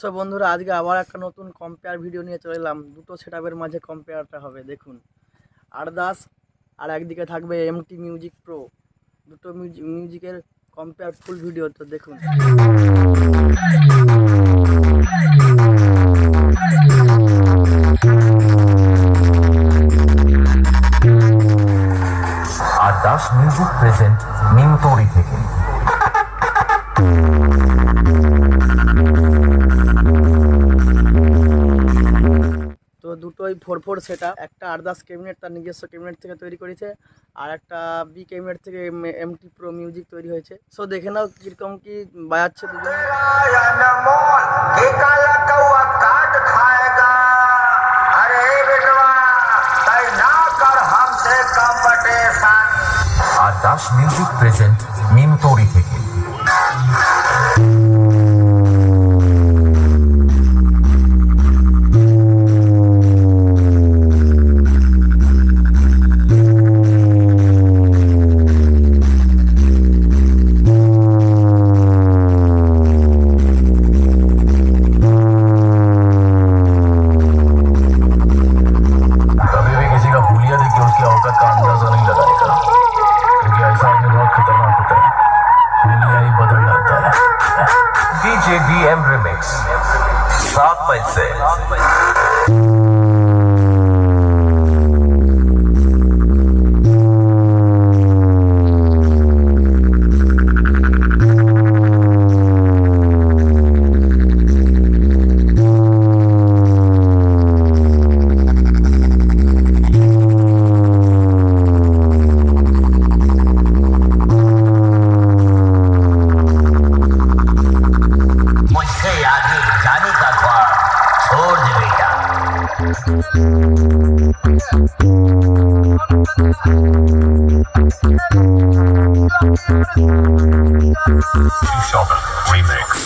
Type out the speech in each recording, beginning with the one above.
So বন্ধুরা, আজকে আবার একটা নতুন কম্পেয়ার ভিডিও নিয়ে চলে এলাম। দুটো সেটআপের মাঝে কম্পেয়ারটা হবে, দেখুন। আরদাস আর একদিকে থাকবে এমটি মিউজিক প্রো দুটো মিউজিকের কম্পেয়ার ফুল ভিডিও তো দেখুন। আর দাস মিউজিক প্রেজেন্ট থেকে। ফোর ফোর সেটা। একটা আরদাস ক্যাবিনেট তার নিজস্ব ক্যাবিনেট থেকে তৈরি করেছে আর একটা বি ক্যাবিনেট থেকে এমটি প্রো মিউজিক তৈরি হয়েছে। সো দেখে নাও কীরকম কি বাজাচ্ছে দুজন। দাস মিউজিক প্রেজেন্ট মিমতৌরি থেকে। ऐसा आदमी बहुत खतरनाक होता है दुनिया ही। बदल जाता है डीजे डीएम रिमिक्स सात मई से remix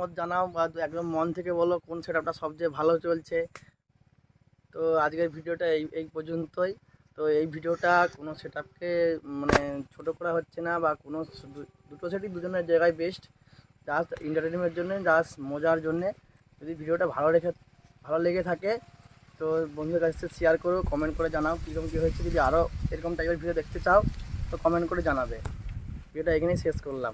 মতামত জানাও বা একদম মন থেকে বলো কোন সেটআপটা সবচেয়ে ভালো চলছে। তো আজকের ভিডিওটা এই এই পর্যন্তই। তো এই ভিডিওটা কোনো সেটআপকে মানে ছোট করা হচ্ছে না বা কোনো দুটো সেটই দুজনের জায়গায় বেস্ট জাস্ট এন্টারটেনমেন্টের জন্য জাস্ট মজার জন্যে। যদি ভিডিওটা ভালো রেখে, ভালো লেগে থাকে, তো বন্ধুদের কাছে শেয়ার করো কমেন্ট করে জানাও কীরকম কী হয়েছে। যদি আরও এরকম টাইপের ভিডিও দেখতে চাও, তো কমেন্ট করে জানাবে। ভিডিওটা এখানেই শেষ করলাম।